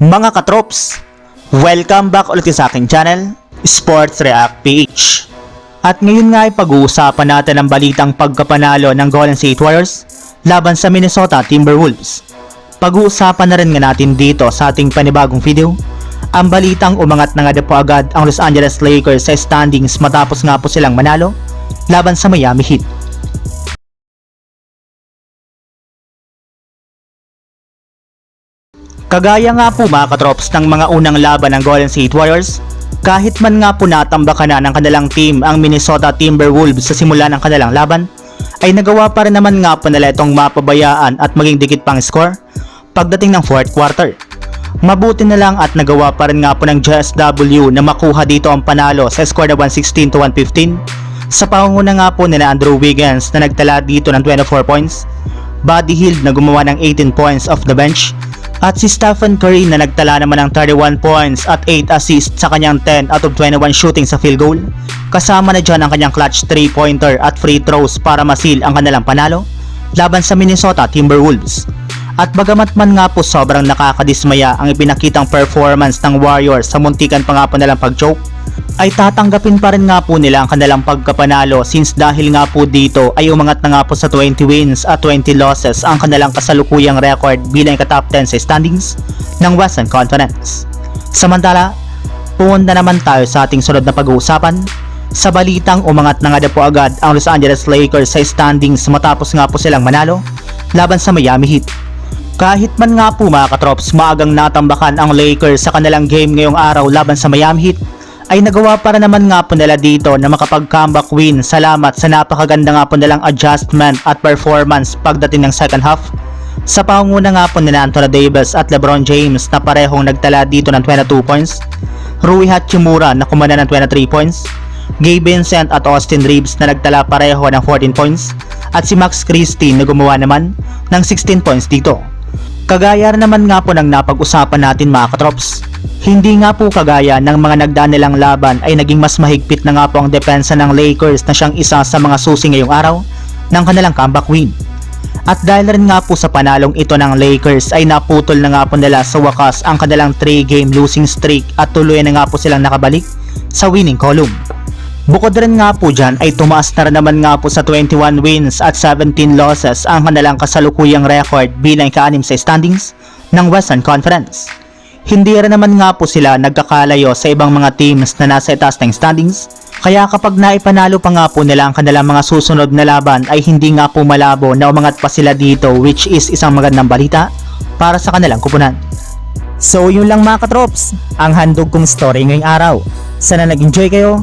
Mga katrops, welcome back ulit sa aking channel, Sports React PH. At ngayon nga ay pag-uusapan natin ang balitang pagkapanalo ng Golden State Warriors laban sa Minnesota Timberwolves. Pag-uusapan na rin nga natin dito sa ating panibagong video ang balitang umangat na nga na po agad ang Los Angeles Lakers sa standings matapos nga po silang manalo laban sa Miami Heat. Kagaya nga po mga katrops ng mga unang laban ng Golden State Warriors, kahit man nga po natambakan na ng kanilang team ang Minnesota Timberwolves sa simula ng kanilang laban, ay nagawa pa rin naman nga po nila itong mapabayaan at maging dikit pang score pagdating ng fourth quarter. Mabuti na lang at nagawa pa rin nga po ng JSW na makuha dito ang panalo sa score na 116 to 115 sa pangunguna nga po nila Andrew Wiggins na nagtala dito ng 24 points, Buddy Hield na gumawa ng 18 points off the bench, at si Stephen Curry na nagtala naman ng 31 points at 8 assists sa kanyang 10 out of 21 shooting sa field goal. Kasama na dyan ang kanyang clutch 3-pointer at free throws para masil ang kanilang panalo laban sa Minnesota Timberwolves. At bagamat man nga po sobrang nakakadismaya ang ipinakitang performance ng Warriors sa muntikan pa nga po nilang pag-choke, ay tatanggapin pa rin nga po nila ang kanilang pagkapanalo since dahil nga po dito ay umangat na nga po sa 20 wins at 20 losses ang kanilang kasalukuyang record bilang ka-top 10 sa standings ng Western Conference. Samantala, pumunta naman tayo sa ating sunod na pag-uusapan sa balitang umangat na nga po agad ang Los Angeles Lakers sa standings matapos nga po silang manalo laban sa Miami Heat. Kahit man nga po mga katrops maagang natambakan ang Lakers sa kanilang game ngayong araw laban sa Miami Heat, ay nagawa para naman nga po nila dito na makapag-comeback win salamat sa napakaganda nga po nilang adjustment at performance pagdating ng second half. Sa pangunguna nga po nila Anthony Davis at LeBron James na parehong nagtala dito ng 22 points, Rui Hachimura na kumana ng 23 points, Gabe Vincent at Austin Reeves na nagtala pareho ng 14 points, at si Max Christie na gumawa naman ng 16 points dito. Kagaya naman nga po ng napag-usapan natin mga katrops. Hindi nga po kagaya ng mga nagdaan nilang laban ay naging mas mahigpit na nga po ang depensa ng Lakers na siyang isa sa mga susi ngayong araw ng kanilang comeback win. At dahil rin nga po sa panalong ito ng Lakers ay naputol na nga po nila sa wakas ang kanilang 3 game losing streak at tuloy na nga po silang nakabalik sa winning column. Bukod rin nga po dyan ay tumaas na rin naman nga po sa 21 wins at 17 losses ang kanilang kasalukuyang record bilang kaanim sa standings ng Western Conference. Hindi rin naman nga po sila nagkakalayo sa ibang mga teams na nasa itaas ng standings kaya kapag naipanalo pa nga po nila ang kanilang mga susunod na laban ay hindi nga po malabo na umangat pa sila dito which is isang magandang balita para sa kanilang kupunan. So yun lang mga katrops, ang handog kong story ngayong araw. Sana nag-enjoy kayo,